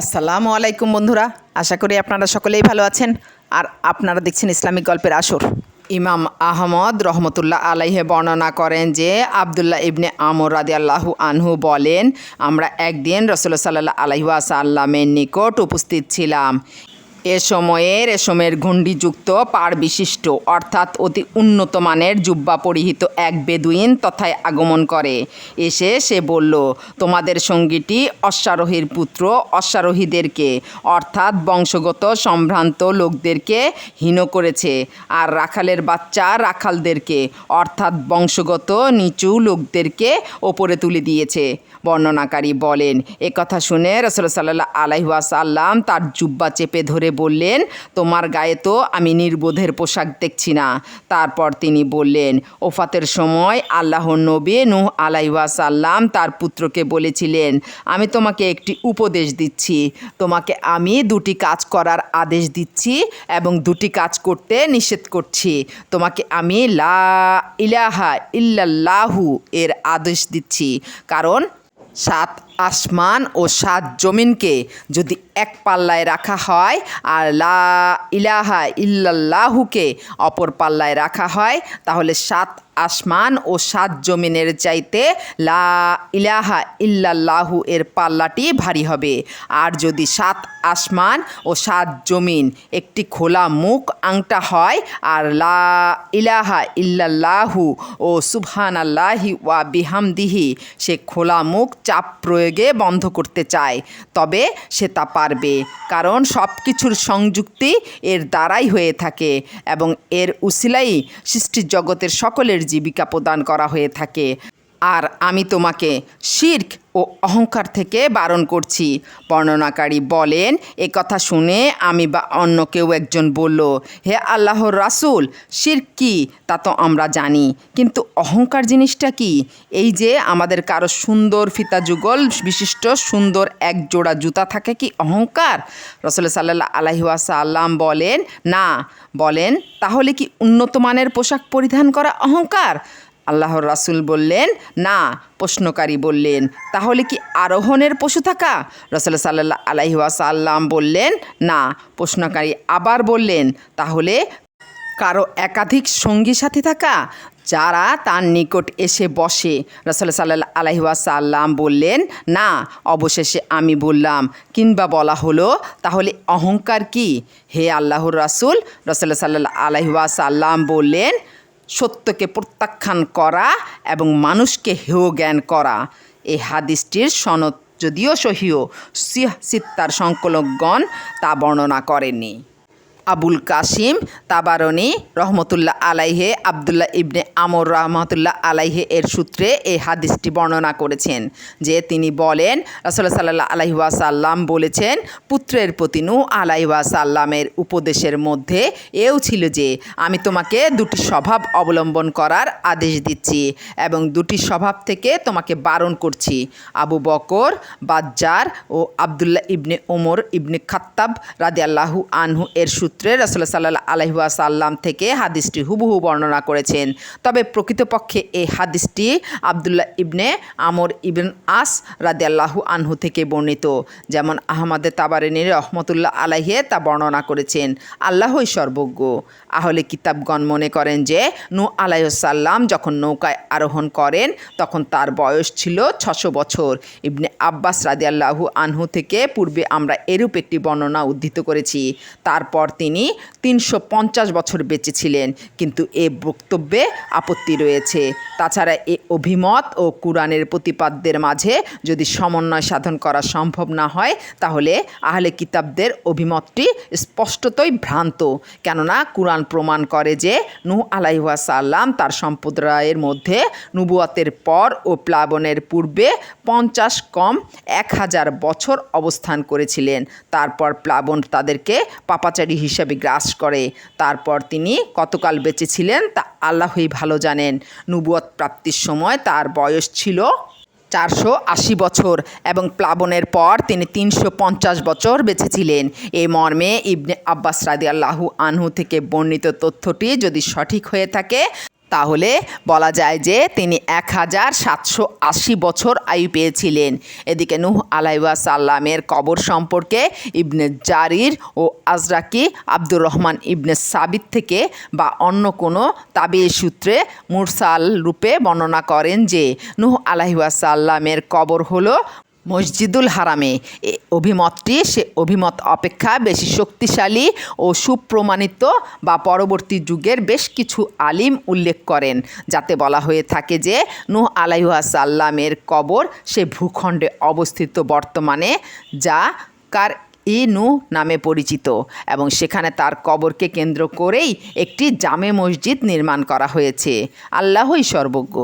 আসসালামু আলাইকুম বন্ধুরা, আশা করি আপনারা সকলেই ভালো আছেন। আর আপনারা দেখছেন ইসলামিক গল্পের আসর। ইমাম আহমদ রহমতুল্লাহ আলাইহে বর্ণনা করেন যে, আবদুল্লাহ ইবনে আমর রাদি আল্লাহু আনহু বলেন, আমরা একদিন রসুল্লাহ সাল্লাহ আলহিহাসাল্লামের নিকট উপস্থিত ছিলাম। এ সময়ে রেশমের ঘণ্ডিযুক্ত পাড় বিশিষ্ট, অর্থাৎ অতি উন্নত মানের জুব্বা পরিহিত এক বেদুইন তথায় আগমন করে। এসে সে বলল, তোমাদের সঙ্গীটি অশ্বারোহীর পুত্র অশ্বারোহীদেরকে, অর্থাৎ বংশগত সম্ভ্রান্ত লোকদেরকে হীন করেছে, আর রাখালের বাচ্চা রাখালদেরকে, অর্থাৎ বংশগত নিচু লোকদেরকে ওপরে তুলে দিয়েছে। বর্ণনাকারী বলেন, এ কথা শুনে রসল সাল্লাহ আলাইহাসাল্লাম তার জুব্বা চেপে ধরে বললেন, তোমার গায়ে তো আমি নির্বোধের পোশাক দেখছি না। তারপর তিনি বললেন, ওফাতের সময় আল্লাহর নবী নূহ আলাইহাসাল্লাম তার পুত্রকে বলেছিলেন, আমি তোমাকে একটি উপদেশ দিচ্ছি। তোমাকে আমি দুটি কাজ করার আদেশ দিচ্ছি এবং দুটি কাজ করতে নিষেধ করছি। তোমাকে আমি লা ইলাহা ইল্লাল্লাহু এর আদেশ দিচ্ছি। কারণ সাত আসমান ও সাত জমিনকে যদি এক পাল্লায় রাখা হয় আর লা ইলাহা ইল্লাল্লাহুকে অপর পাল্লায় রাখা হয়, তাহলে সাত আসমান ও সাত জমিনের চাইতে লা ইলাহা ইল্লাল্লাহু এর পাল্লাটি ভারী হবে। আর যদি সাত আসমান ও সাত জমিন একটি খোলা মুখ আংটা হয় আর লা ইলাহা ইল্লাল্লাহু ও সুবহান আল্লাহি ওয়া বিহামদিহি সে খোলা মুখ চাপ প্রয়োগে বন্ধ করতে চায়, তবে সে তা পারবে, কারণ সব কিছুর সংযুক্তি এর দ্বারাই হয়ে থাকে এবং এর উসিলাই সৃষ্টির জগতের সকলের জীবিকা প্রদান করা হয়ে থাকে। আর আমি তোমাকে শির্ক ও অহংকার থেকে বারণ করছি। বর্ণনাকারী বলেন, এ কথা শুনে আমি বা অন্য কেউ একজন বলল, হে আল্লাহর রাসুল, শির্ক কি? তা তো আমরা জানি। কিন্তু অহংকার জিনিসটা কি? এই যে আমাদের কারও সুন্দর ফিতা যুগল বিশিষ্ট সুন্দর এক জোড়া জুতা থাকে কি অহংকার? রসল সাল্লাহ আলহিহাসাল্লাম বলেন, না। বলেন, তাহলে কি উন্নত মানের পোশাক পরিধান করা অহংকার? আল্লাহর রাসুল বললেন, না, প্রশ্নকারী বললেন, তাহলে কি আরোহণের পশু থাকা? রসল সাল্লাহ আলাইহাসাল্লাম বললেন, না, প্রশ্নকারী আবার বললেন, তাহলে কারও একাধিক সঙ্গী সাথী থাকা? যারা তার নিকট এসে বসে। রসল সাল্লাহ আলহিহাসাল্লাম বললেন, না, অবশেষে আমি বললাম, কিংবা বলা হলো, তাহলে অহংকার কি? হে আল্লাহর রাসুল, রসল সাল্লাহ আলহিহাসাল্লাম বললেন সত্যকে প্রত্যাখ্যান করা এবং মানুষকে হেয় জ্ঞান করা। এই হাদিসটির সনদ যদিও সহিও সিত্তার সংকলকগণ তা বর্ণনা করেনি আবুল কাসিম তাবারনি রহমতুল্লাহ আলাইহে, আবদুল্লাহ ইবনে আমর রহমতুল্লাহ আলাইহে এর সূত্রে এই হাদিসটি বর্ণনা করেছেন যে তিনি বলেন রসল্লা সাল্লাহ আলাইহাসাল্লাম বলেছেন, পুত্রের প্রতি নু আলাইহাসাল্লামের উপদেশের মধ্যে এও ছিল যে, আমি তোমাকে দুটি স্বভাব অবলম্বন করার আদেশ দিচ্ছি এবং দুটি স্বভাব থেকে তোমাকে বারণ করছি। আবু বকর, বাজ্জার ও আবদুল্লাহ ইবনে ওমর ইবনে খাত্তাব রাদি আল্লাহু আনহু এর সূত্রে সূত্রে রসল্লা সাল্লাহ আলহিহাসাল্লাম থেকে হাদিসটি হুবহু বর্ণনা করেছেন। তবে প্রকৃতপক্ষে এই হাদিসটি আবদুল্লাহ ইবনে আমর ইবন আস রাদি আল্লাহু আনহু থেকে বর্ণিত। যেমন আহমদে তাবারিনী রহমতুল্লাহ আলাহে তা বর্ণনা করেছেন, আল্লাহই সর্বজ্ঞ। আহলে কিতাবগণ মনে করেন যে নু আলাইসাল্লাম যখন নৌকায় আরোহণ করেন, তখন তার বয়স ছিল ছশো বছর। ইবনে আব্বাস রাদি আল্লাহু আনহু থেকে পূর্বে আমরা এরূপ একটি বর্ণনা উদ্ধৃত করেছি। তারপর তিনি তিনশো পঞ্চাশ বছর বেঁচে ছিলেন, কিন্তু এ বক্তব্যে আপত্তি রয়েছে। তাছাড়া এ অভিমত ও কোরআনের প্রতিপাদ্যের মাঝে যদি সমন্বয় সাধন করা সম্ভব না হয়, তাহলে আহলে কিতাবদের অভিমতটি স্পষ্টতই ভ্রান্ত। কেননা কোরআন প্রমাণ করে যে নূহ আলাইহাসাল্লাম তার সম্প্রদায়ের মধ্যে নুবুয়াতের পর ও প্লাবনের পূর্বে পঞ্চাশ কম এক হাজার বছর অবস্থান করেছিলেন। তারপর প্লাবন তাদেরকে পাপাচারী হিসাবে গ্রাস করে। তারপর তিনি কতকাল বেঁচে ছিলেন তা আল্লাহই ভালো জানেন। নুবুয়ত প্রাপ্তির সময় তার বয়স ছিল চারশো আশি বছর এবং প্লাবনের পর তিনি তিনশো পঞ্চাশ বছর বেঁচেছিলেন এ মর্মে ইবনে আব্বাস রাদি আল্লাহু আনহু থেকে বর্ণিত তথ্যটি যদি সঠিক হয়ে থাকে তাহলে বলা যায় যে তিনি এক হাজার সাতশো আশি বছর আয়ু পেয়েছিলেন। এদিকে নুহ নূহ আলাইসাল্লামের কবর সম্পর্কে ইবনে জারির ও আজরাকি আব্দুর রহমান ইবনে সাবিত থেকে বা অন্য কোনো তাবি সূত্রে মুরসাল রূপে বর্ণনা করেন যে, নূহ আলাইসাল্লামের কবর হলো মসজিদুল হারামে। অভিমতটি, সে অভিমত অপেক্ষা বেশি শক্তিশালী ও সুপ্রমাণিত বা পরবর্তী যুগের বেশ কিছু আলিম উল্লেখ করেন, যাতে বলা হয়ে থাকে যে নূহ আলাইহাসাল্লামের কবর সে ভূখণ্ডে অবস্থিত বর্তমানে, যা কার ই নূহ নামে পরিচিত এবং সেখানে তার কবরকে কেন্দ্র করেই একটি জামে মসজিদ নির্মাণ করা হয়েছে। আল্লাহই সর্বজ্ঞ।